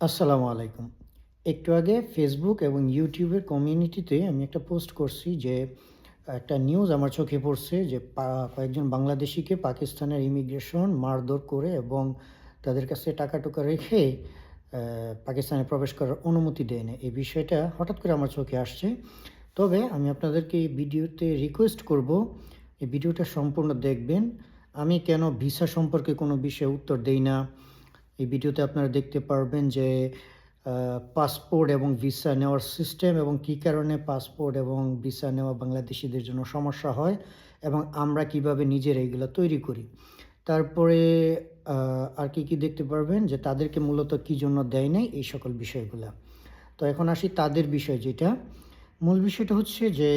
আসসালামু আলাইকুম। একটু আগে ফেসবুক এবং ইউটিউবের কমিউনিটিতে আমি একটা পোস্ট করছি যে, একটা নিউজ আমার চোখে পড়ছে যে কয়েকজন বাংলাদেশিকে পাকিস্তানের ইমিগ্রেশন মারধর করে এবং তাদের কাছে টাকা টুকা রেখে পাকিস্তানে প্রবেশ করার অনুমতি দেয় না। এই বিষয়টা হঠাৎ করে আমার চোখে আসছে। তবে আমি আপনাদেরকে এই ভিডিওতে রিকোয়েস্ট করব, এই ভিডিওটা সম্পূর্ণ দেখবেন। আমি কেন ভিসা সম্পর্কে কোনো বিষয়ে উত্তর দেই না? এই ভিডিওতে আপনারা দেখতে পারবেন যে পাসপোর্ট এবং ভিসা নেওয়ার সিস্টেম এবং কী কারণে পাসপোর্ট এবং ভিসা নেওয়া বাংলাদেশিদের জন্য সমস্যা হয় এবং আমরা কীভাবে নিজের এইগুলো তৈরি করি। তারপরে আর কি কি দেখতে পারবেন যে তাদেরকে মূলত কী জন্য দেয় নাই এই সকল বিষয়গুলো। তো এখন আসি তাদের বিষয় যেটা। মূল বিষয়টা হচ্ছে যে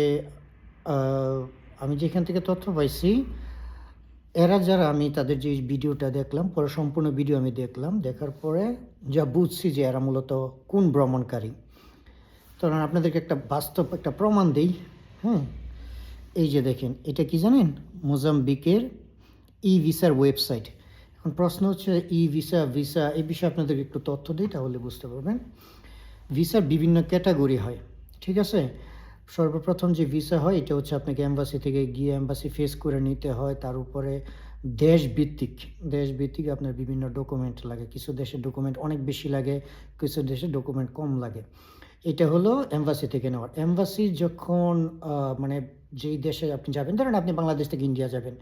আমি যেখান থেকে তথ্য পাইছি এরা যারা, আমি তাদের যে ভিডিওটা দেখলাম, পরে সম্পূর্ণ ভিডিও আমি দেখলাম, দেখার পরে যা বুঝছি যে এরা মূলত কোন ভ্রমণকারী। তো আপনাদেরকে একটা বাস্তব একটা প্রমাণ দিই হ্যাঁ? এই যে দেখেন, এটা কি জানেন? মোজাম্বিকের ই ভিসার ওয়েবসাইট। এখন প্রশ্ন হচ্ছে ই ভিসা ভিসা, এই বিষয়ে আপনাদেরকে একটু তথ্য দিই, তাহলে বুঝতে পারবেন। ভিসার বিভিন্ন ক্যাটাগরি হয়, ঠিক আছে? সর্বপ্রথম যে ভিসা হয়, এটা হচ্ছে আপনাকে অ্যাম্বাসি থেকে গিয়ে অ্যাম্বাসি ফেস করে নিতে হয়। তার উপরে দেশভিত্তিক দেশভিত্তিক আপনার বিভিন্ন ডকুমেন্ট লাগে। কিছু দেশের ডকুমেন্ট অনেক বেশি লাগে, কিছু দেশের ডকুমেন্ট কম লাগে। এটা হলো এম্বাসি থেকে নেওয়ার। এম্বাসি যখন মানে যেই দেশে আপনি যাবেন, ধরেন আপনি বাংলাদেশ থেকে ইন্ডিয়া যাবেন।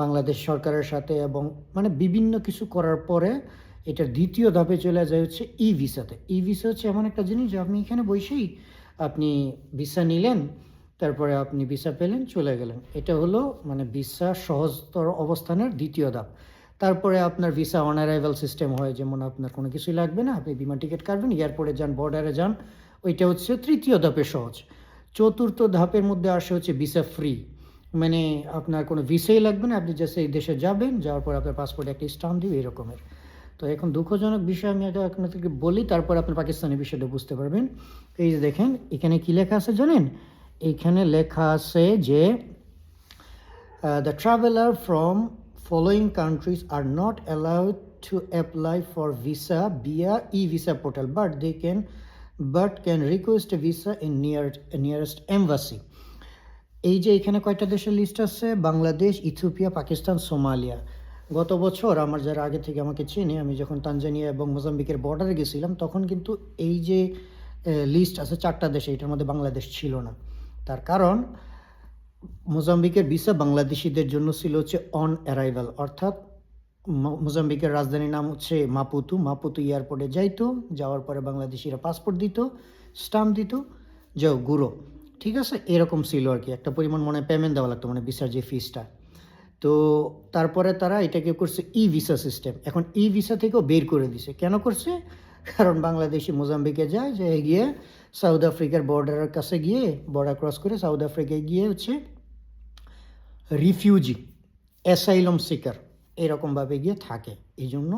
বাংলাদেশ সরকারের সাথে এবং মানে বিভিন্ন কিছু করার পরে এটার দ্বিতীয় ধাপে চলে যায় হচ্ছে ই ভিসাতে ই ভিসা হচ্ছে এমন একটা জিনিস যে আপনি এখানে বসেই আপনি ভিসা নিলেন, তারপরে আপনি ভিসা পেলেন, চলে গেলেন। এটা হলো মানে ভিসা সহজতর অবস্থানের দ্বিতীয় ধাপ। তারপরে আপনার ভিসা অন অ্যারাইভাল সিস্টেম হয়, যেমন আপনার কোনো কিছুই লাগবে না, আপনি বিমান টিকিট কাটবেন, এয়ারপোর্টে যান বর্ডারে যান, ওইটা হচ্ছে তৃতীয় ধাপে সহজ। চতুর্থ ধাপের মধ্যে আসে হচ্ছে ভিসা ফ্রি মানে আপনার কোনো ভিসাই লাগবে না, আপনি জাস্ট এই দেশে যাবেন, যাওয়ার পর আপনার পাসপোর্টে একটা স্টাম্প দিবে, এরকমের। তো এখন দুঃখজনক বিষয় আমি এখন আপনাদেরকে বলি, তারপর আপনি পাকিস্তানি বিষয়টা বুঝতে পারবেন। এই যে দেখেন, এখানে কি লেখা আছে জানেন? এখানে লেখা আছে যে the traveller from following countries are not allowed to apply for visa via e visa portal but they can but can request visa in near nearest embassy এই যে এখানে কয়টা দেশের লিস্ট আছে? Bangladesh, Ethiopia, Pakistan, Somalia. গত বছর আমার যারা আগে থেকে আমাকে চেনে, আমি যখন তানজানিয়া এবং মোজাম্বিকের বর্ডারে গেছিলাম, তখন কিন্তু এই যে লিস্ট আছে চারটা দেশে, এটার মধ্যে বাংলাদেশ ছিল না। তার কারণ, মোজাম্বিকের ভিসা বাংলাদেশিদের জন্য ছিল হচ্ছে অন অ্যারাইভাল অর্থাৎ মোজাম্বিকের রাজধানীর নাম হচ্ছে মাপুতু। মাপুতু এয়ারপোর্টে যাইতো, যাওয়ার পরে বাংলাদেশিরা পাসপোর্ট দিত স্টাম্প দিত, যাও গুঁড়ো ঠিক আছে? এরকম ছিল আর কি। একটা পরিমাণ মনে পেমেন্ট দেওয়া লাগতো মানে ভিসার যে ফিসটা তো তারপরে তারা এটাকে করছে ই ভিসা সিস্টেম এখন ই ভিসা থেকেও বের করে দিছে। কেন করছে? কারণ বাংলাদেশি মোজাম্বিকে যায় যে গিয়ে সাউথ আফ্রিকার বর্ডারের কাছে গিয়ে বর্ডার ক্রস করে সাউথ আফ্রিকায় গিয়ে হচ্ছে রিফিউজি অ্যাসাইলম সিকার এরকমভাবে গিয়ে থাকে। এই জন্য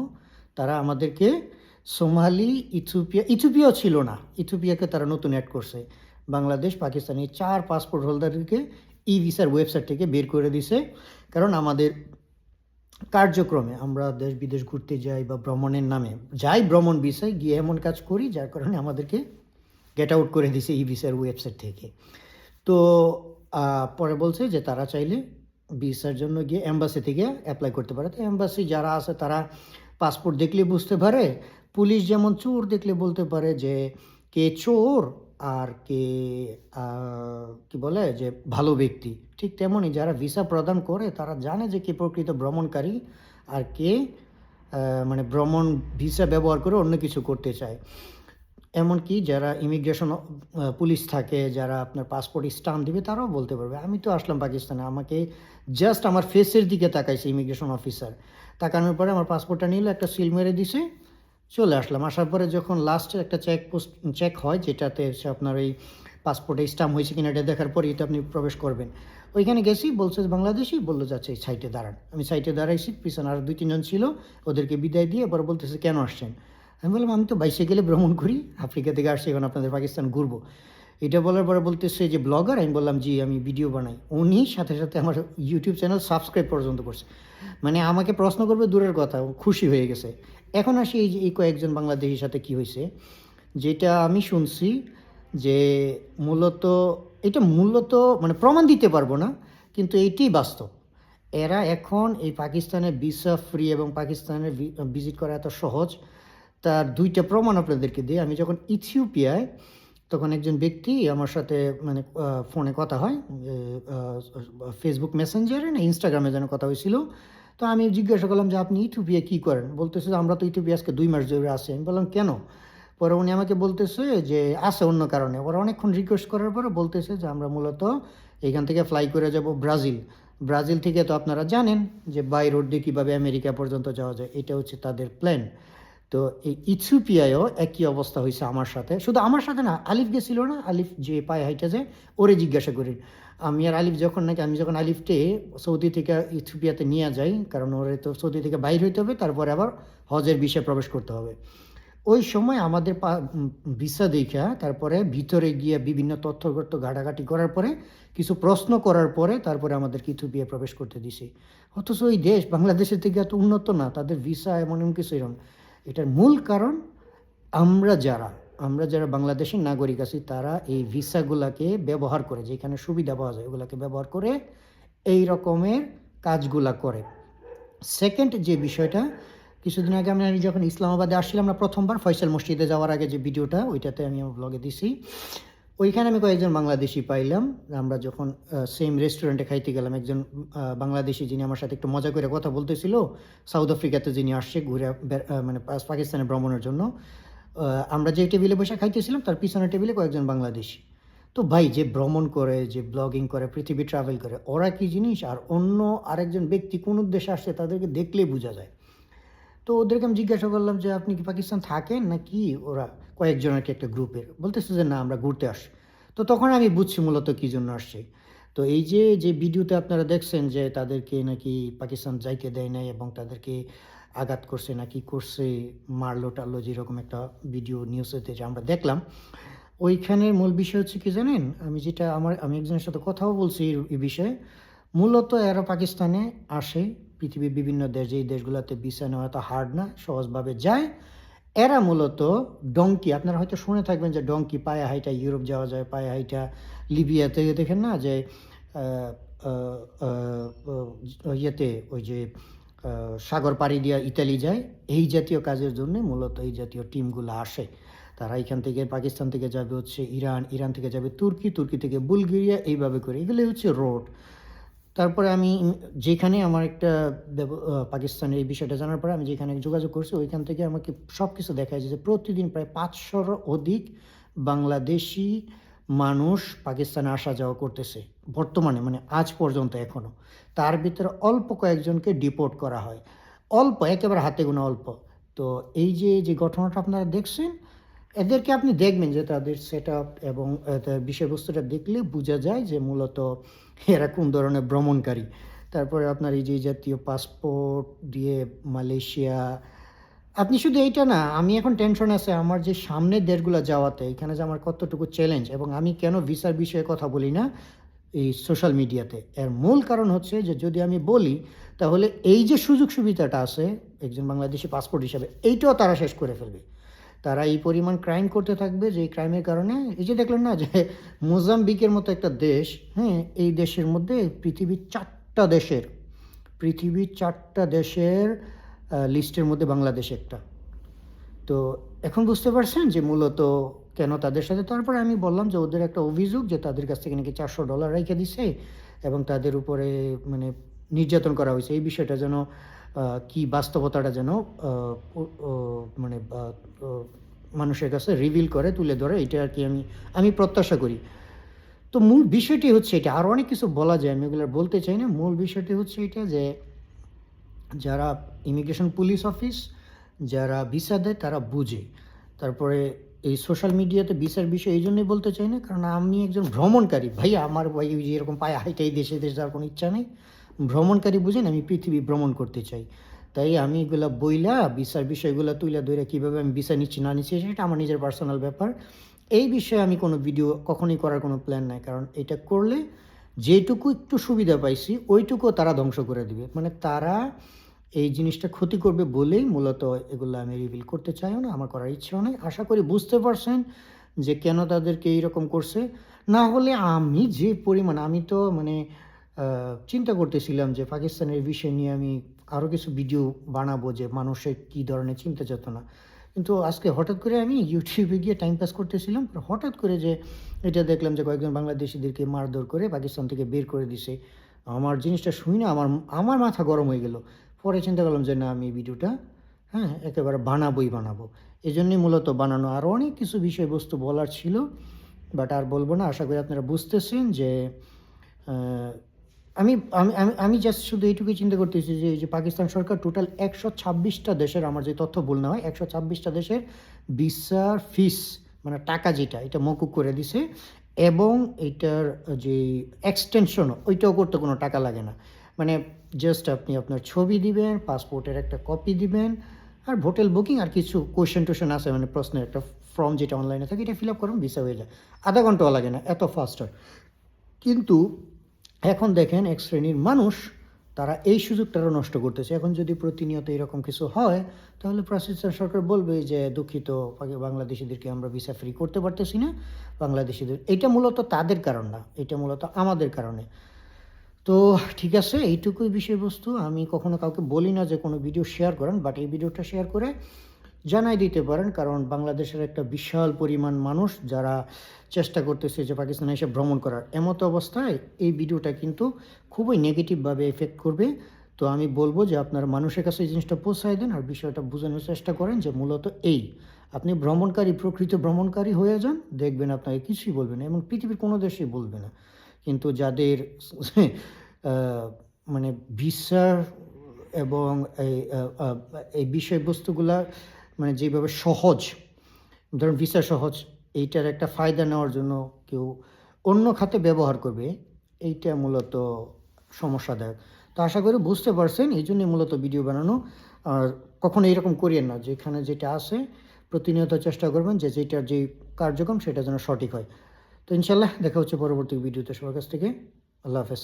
তারা আমাদেরকে সোমালি, ইথিওপিয়া, ইথিওপিয়াও ছিল না। ইথিওপিয়াকে তারা নতুন অ্যাড করছে। বাংলাদেশ, পাকিস্তানি চার পাসপোর্ট হোল্ডারকে ই ভিসার ওয়েবসাইট থেকে বের করে দিছে। কারণ আমাদের কার্যক্রমে আমরা দেশ বিদেশ ঘুরতে যাই বা ভ্রমণের নামে যাই ভ্রমণ বিষয় গিয়ে এমন কাজ করি, যার কারণে আমাদেরকে গেট আউট করে দিছে ই ভিসার ওয়েবসাইট থেকে। তো পরে বলছে যে তারা চাইলে ভিসার জন্য গিয়ে অ্যাম্বাসি থেকে অ্যাপ্লাই করতে পারে। তো এম্বাসি যারা আছে তারা পাসপোর্ট দেখলে বুঝতে পারে, পুলিশ যেমন চোর দেখলে বলতে পারে যে কে চোর আর কে কি বলে, যে ভালো ব্যক্তি। ঠিক তেমনই যারা ভিসা প্রদান করে, তারা জানে যে কে প্রকৃত ভ্রমণকারী আর কে মানে ভ্রমণ ভিসা ব্যবহার করে অন্য কিছু করতে চায়। এমনকি যারা ইমিগ্রেশন পুলিশ থাকে, যারা আপনার পাসপোর্ট স্টাম্প দিবে, তারাও বলতে পারবে, আমি তো আসলাম পাকিস্তানে, আমাকে জাস্ট আমার ফেসের দিকে তাকাইছে ইমিগ্রেশন অফিসার তাকানোর পরে আমার পাসপোর্টটা নিল, একটা সিল মেরে দিছে চলে আসলাম। আসার পরে যখন লাস্টে একটা চেক পোস্ট চেক হয়, যেটাতে হচ্ছে আপনার ওই পাসপোর্টে স্টাম্প হয়েছে কিনা এটা দেখার পরেই তো আপনি প্রবেশ করবেন। ওইখানে গেছি বলছে বাংলাদেশি, বলল যাচ্ছে সাইটে দাঁড়ান। আমি সাইটে দাঁড়াইছি, পিছনে আর দুই, তিনজন ছিল, ওদেরকে বিদায় দিয়ে এবার বলতেছে, কেন আসছেন? আমি বললাম, আমি তো বাইসাইকেলে ভ্রমণ করি, আফ্রিকা থেকে আসছি, এখন আপনাদের পাকিস্তান ঘুরবো। এটা বলার পরে বলতেছে যে ব্লগার আমি বললাম, জি, আমি ভিডিও বানাই। উনি সাথে সাথে আমার ইউটিউব চ্যানেল সাবস্ক্রাইব পর্যন্ত করছে। মানে আমাকে প্রশ্ন করবে, দূরের কথা খুশি হয়ে গেছে। এখন আসি এই যে এই কয়েকজন বাংলাদেশির সাথে কি হয়েছে, যেটা আমি শুনছি যে মূলত, এটা মূলত মানে প্রমাণ দিতে পারব না, কিন্তু এইটাই বাস্তব। এরা এখন এই পাকিস্তানের ভিসা ফ্রি এবং পাকিস্তানের ভিজিট করা এত সহজ, তার দুইটা প্রমাণ আপনাদেরকে দিই। আমি যখন ইথিওপিয়ায়, তখন একজন ব্যক্তি আমার সাথে মানে ফোনে কথা হয় ফেসবুক মেসেঞ্জারে না, ইনস্টাগ্রামে যেন কথা হয়েছিল তো আমি জিজ্ঞাসা করলাম যে আপনি ইথিওপিয়া কী করেন? বলতেছে যে আমরা তো ইথিওপিয়া আজকে দুই মাস ধরে আসি আমি বললাম, কেন? পরে উনি আমাকে বলতেছে যে আসে অন্য কারণে। ওরা অনেকক্ষণ রিকোয়েস্ট করার পরে বলতেছে যে আমরা মূলত এখান থেকে ফ্লাই করে যাব ব্রাজিল। ব্রাজিল থেকে তো আপনারা জানেন যে বাই রোড দিয়ে কীভাবে আমেরিকা পর্যন্ত যাওয়া যায়। এটা হচ্ছে তাদের প্ল্যান তো এই ইথিওপিয়ায়ও একই অবস্থা হয়েছে আমার সাথে। শুধু আমার সাথে না, আলিফ গেছিল না? আলিফ যে পায়ে হাইটে যে ওরে জিজ্ঞাসা করি। আমি আর আলিফ যখন নাকি, আমি যখন আলিফকে সৌদি থেকে ইথিওপিয়াতে নিয়ে যাই, কারণ ওরে তো সৌদি থেকে বাইর হইতে হবে, তারপরে আবার হজের বিষয়ে প্রবেশ করতে হবে। ওই সময় আমাদের পা ভিসা দেখা তারপরে ভিতরে গিয়ে বিভিন্ন তথ্যগত ঘাটাঘাটি করার পরে, কিছু প্রশ্ন করার পরে তারপরে আমাদেরকে ইথিওপিয়া প্রবেশ করতে দিছে। অথচ ওই দেশ বাংলাদেশের থেকে এত উন্নত না, তাদের ভিসা এমন এমন কিছু এরকম এটার মূল কারণ আমরা যারা আমরা যারা বাংলাদেশের নাগরিক আছি, তারা এই ভিসাগুলাকে ব্যবহার করে, যেখানে সুবিধা পাওয়া যায়, ওগুলোকে ব্যবহার করে এই রকমের কাজগুলা করে। সেকেন্ড যে বিষয়টা, কিছুদিন আগে আমি যখন ইসলামাবাদে আসছিলাম, আমরা প্রথমবার ফয়সাল মসজিদে যাওয়ার আগে যে ভিডিওটা, ওইটাতে আমি ব্লগে দিছি। ওইখানে আমি কয়েকজন বাংলাদেশি পাইলাম। আমরা যখন সেম রেস্টুরেন্টে খাইতে গেলাম, একজন বাংলাদেশি যিনি আমার সাথে একটু মজা করে কথা বলতেছিল, সাউথ আফ্রিকাতে যিনি আসছে ঘুরে মানে পাকিস্তানে ভ্রমণের জন্য আমরা যে টেবিলে বসে খাইতেছিলাম, তার পিছনের টেবিলে কয়েকজন বাংলাদেশি। তো ভাই, যে ভ্রমণ করে, যে ব্লগিং করে, পৃথিবী ট্রাভেল করে, ওরা কি জিনিস? আর অন্য আরেকজন ব্যক্তি কোন উদ্দেশ্যে আসছে, তাদেরকে দেখলেই বোঝা যায়। তো ওদেরকে আমি জিজ্ঞাসা করলাম যে, আপনি কি পাকিস্তান থাকেন নাকি? ওরা কয়েকজন আর কি একটা গ্রুপের বলতেছে যে, না, আমরা ঘুরতে আসি। তো তখন আমি বুঝছি মূলত কী জন্য আসছে। তো এই যে যে ভিডিওতে আপনারা দেখছেন যে, তাদেরকে নাকি পাকিস্তান যাইতে দেয় নাই এবং তাদেরকে আঘাত করছে নাকি করছে, মারলো টারলো যেরকম একটা ভিডিও নিউজেতে যে আমরা দেখলাম, ওইখানের মূল বিষয় হচ্ছে কি জানেন? আমি যেটা, আমার, আমি একজনের সাথে কথাও বলছি এই বিষয়ে। মূলত এরা পাকিস্তানে আসে। পৃথিবীর বিভিন্ন দেশ যেই দেশগুলোতে ভিসা নেওয়া এত হার্ড না, সহজভাবে যায়। এরা মূলত ডঙ্কি আপনারা হয়তো শুনে থাকবেন যে ডঙ্কি পায়ে হাইটা ইউরোপ যাওয়া যায়, পায়ে হাইটা লিবিয়াতে দেখেন না যে ইয়েতে ওই যে সাগর পাড়ি দিয়া ইতালি যায়। এই জাতীয় কাজের জন্য মূলত এই জাতীয় টিমগুলো আসে। তারা এখান থেকে পাকিস্তান থেকে যাবে হচ্ছে ইরান ইরান থেকে যাবে তুর্কি তুর্কি থেকে বুলগেরিয়া, এইভাবে করে। এগুলোই হচ্ছে রোড তারপরে আমি যেখানে আমার একটা পাকিস্তানের এই বিষয়টা জানার পরে আমি যেখানে যোগাযোগ করছি, ওইখান থেকে আমাকে সব কিছু দেখা যে প্রতিদিন প্রায় পাঁচশোর অধিক বাংলাদেশি মানুষ পাকিস্তানে আসা যাওয়া করতেছে, বর্তমানে মানে আজ পর্যন্ত এখনও। তার ভিতরে অল্প কয়েকজনকে ডিপোর্ট করা হয়। অল্প, একেবারে হাতে গোনা অল্প। তো এই যে যে ঘটনাটা আপনারা দেখছেন, এদেরকে আপনি দেখবেন যে তাদের সেট এবং বিষয়বস্তুটা দেখলে বোঝা যায় যে মূলত এরা কোন ধরনের ভ্রমণকারী। তারপরে আপনার এই যে জাতীয় পাসপোর্ট দিয়ে মালয়েশিয়া, আপনি শুধু এইটা না, আমি এখন টেনশন আছে আমার যে সামনের দেশগুলো যাওয়াতে, এখানে যে আমার কতটুকু চ্যালেঞ্জ এবং আমি কেন ভিসার বিষয়ে কথা বলি না এই সোশ্যাল মিডিয়াতে এর মূল কারণ হচ্ছে যে যদি আমি বলি, তাহলে এই যে সুযোগ সুবিধাটা আছে, একজন বাংলাদেশি পাসপোর্ট হিসাবে, এইটাও তারা শেষ করে ফেলবে। তারা এই পরিমাণ ক্রাইম করতে থাকবে যে ক্রাইমের কারণে, এই যে দেখলেন না যে মোজাম্বিকের মতো একটা দেশ হ্যাঁ এই দেশের মধ্যে পৃথিবীর চারটা দেশের, পৃথিবীর চারটা দেশের লিস্টের মধ্যে বাংলাদেশ একটা। তো এখন বুঝতে পারছেন যে মূলত কেন তাদের সাথে, তারপরে আমি বললাম যে ওদের একটা অভিযোগ যে তাদের কাছ থেকে নাকি চারশো ডলার রেখে দিছে এবং তাদের উপরে মানে নির্যাতন করা হয়েছে। এই বিষয়টা যেন কি বাস্তবতাটা যেন মানে মানুষের কাছে রিভিল করে, তুলে ধরে, এটা আর কি আমি আমি প্রত্যাশা করি। তো মূল বিষয়টি হচ্ছে এটা আরও অনেক কিছু বলা যায়, আমি এগুলো বলতে চাই না। মূল বিষয়টি হচ্ছে এটা যে, যারা ইমিগ্রেশন পুলিশ অফিস যারা ভিসা দেয়, তারা বুঝে। তারপরে এই সোশ্যাল মিডিয়াতে ভিসার বিষয় এই জন্যই বলতে চাই না, কারণ আমি একজন ভ্রমণকারী। ভাই আমার ভাই এরকম পায়ে হাইটাই দেশে দেশে যাওয়ার কোনো ইচ্ছা নেই। ভ্রমণকারী বুঝেন, আমি পৃথিবী ভ্রমণ করতে চাই। তাই আমি এগুলা বইলা, ভিসার বিষয়গুলো তুইলা ধরে কীভাবে আমি ভিসা নিচ্ছি, না নিচ্ছি সেটা আমার নিজের পার্সোনাল ব্যাপার। এই বিষয়ে আমি কোনো ভিডিও কখনোই করার কোনো প্ল্যান নাই, কারণ এটা করলে যেটুকু একটু সুবিধা পাইছি, ওইটুকু তারা ধ্বংস করে দিবে। মানে তারা এই জিনিসটা ক্ষতি করবে বলেই মূলত এগুলো আমি রিভিল করতে চাইও না, আমার করার ইচ্ছেও নেই। আশা করি বুঝতে পারছেন যে কেন তাদেরকে এইরকম করছে। না হলে আমি যে পরিমাণ, আমি তো মানে চিন্তা করতেছিলাম যে পাকিস্তানের বিষয় নিয়ে আমি আরও কিছু ভিডিও বানাবো যে মানুষের কী ধরনের চিন্তা চেতনা। কিন্তু আজকে হঠাৎ করে আমি ইউটিউবে গিয়ে টাইম পাস করতেছিলাম হঠাৎ করে যে এটা দেখলাম যে কয়েকজন বাংলাদেশিদেরকে মারধর করে পাকিস্তান থেকে বের করে দিছে। আমার জিনিসটা শুই না, আমার আমার মাথা গরম হয়ে গেল। পরে চিন্তা করলাম যে না, আমি এই ভিডিওটা হ্যাঁ একেবারে বানাবোই বানাবো। এই জন্যই মূলত বানানো আরও অনেক কিছু বিষয়বস্তু বলার ছিল বাট আর বলব না, আশা করি আপনারা বুঝতেছেন যে আমি আমি আমি আমি জাস্ট শুধু এইটুকুই চিন্তা করতেছি যে যে পাকিস্তান সরকার টোটাল একশো ছাব্বিশটা দেশের আমার যে তথ্য ভুল না হয় একশো ছাব্বিশটা দেশের ভিসার ফিস মানে টাকা যেটা, এটা মকুব করে দিছে এবং এটার যে এক্সটেনশনও ওইটাও করতে কোনো টাকা লাগে না। মানে জাস্ট আপনি আপনার ছবি দিবেন পাসপোর্টের একটা কপি দিবেন, আর হোটেল বুকিং আর কিছু কোয়েশ্চেন টোয়েশন আছে মানে প্রশ্নের একটা ফর্ম যেটা অনলাইনে থাকে, এটা ফিল আপ করুন ভিসা হয়ে যায়। আধা ঘন্টাও লাগে না, এত ফাস্ট হয় কিন্তু এখন দেখেন এক শ্রেণির মানুষ, তারা এই সুযোগটারও নষ্ট করতেছে। এখন যদি প্রতিনিয়ত এরকম কিছু হয়, তাহলে পাকিস্তান সরকার বলবে যে, দুঃখিত, বাংলাদেশিদেরকে আমরা ভিসা ফ্রি করতে পারতেছি না। বাংলাদেশিদের এটা মূলত তাদের কারণ না, এটা মূলত আমাদের কারণে। তো ঠিক আছে, এইটুকুই বিষয়বস্তু। আমি কখনো কাউকে বলি না যে কোনো ভিডিও শেয়ার করেন বাট এই ভিডিওটা শেয়ার করে জানাই দিতে পারেন, কারণ বাংলাদেশের একটা বিশাল পরিমাণ মানুষ যারা চেষ্টা করতেছে যে পাকিস্তানে এসে ভ্রমণ করার। এমতো অবস্থায় এই ভিডিওটা কিন্তু খুবই নেগেটিভভাবে এফেক্ট করবে। তো আমি বলব যে আপনার মানুষের কাছে এই জিনিসটা পৌঁছায় দেন আর বিষয়টা বোঝানোর চেষ্টা করেন যে মূলত এই। আপনি ভ্রমণকারী, প্রকৃত ভ্রমণকারী হয়ে যান, দেখবেন আপনাকে কিছুই বলবে না, এবং পৃথিবীর কোনো দেশেই বলবে না। কিন্তু যাদের মানে ভিসার এবং এই বিষয়বস্তুগুলা মানে যেভাবে সহজ, ধরুন ভিসা সহজ, এইটার একটা ফায়দা নেওয়ার জন্য কেউ অন্য খাতে ব্যবহার করবে, এইটা মূলত সমস্যাদায়ক। তো আশা করি বুঝতে পারছেন, এই জন্যই মূলত ভিডিও বানানো। আর কখনো এরকম করিয়েন না যেখানে যেটা আছে, প্রতিনিয়ত চেষ্টা করবেন যে যেটার যে কার্যক্রম সেটা যেন সঠিক হয়। তো ইনশাল্লাহ দেখা হচ্ছে পরবর্তী ভিডিওতে সবার কাছ থেকে। আল্লাহ হাফেজ।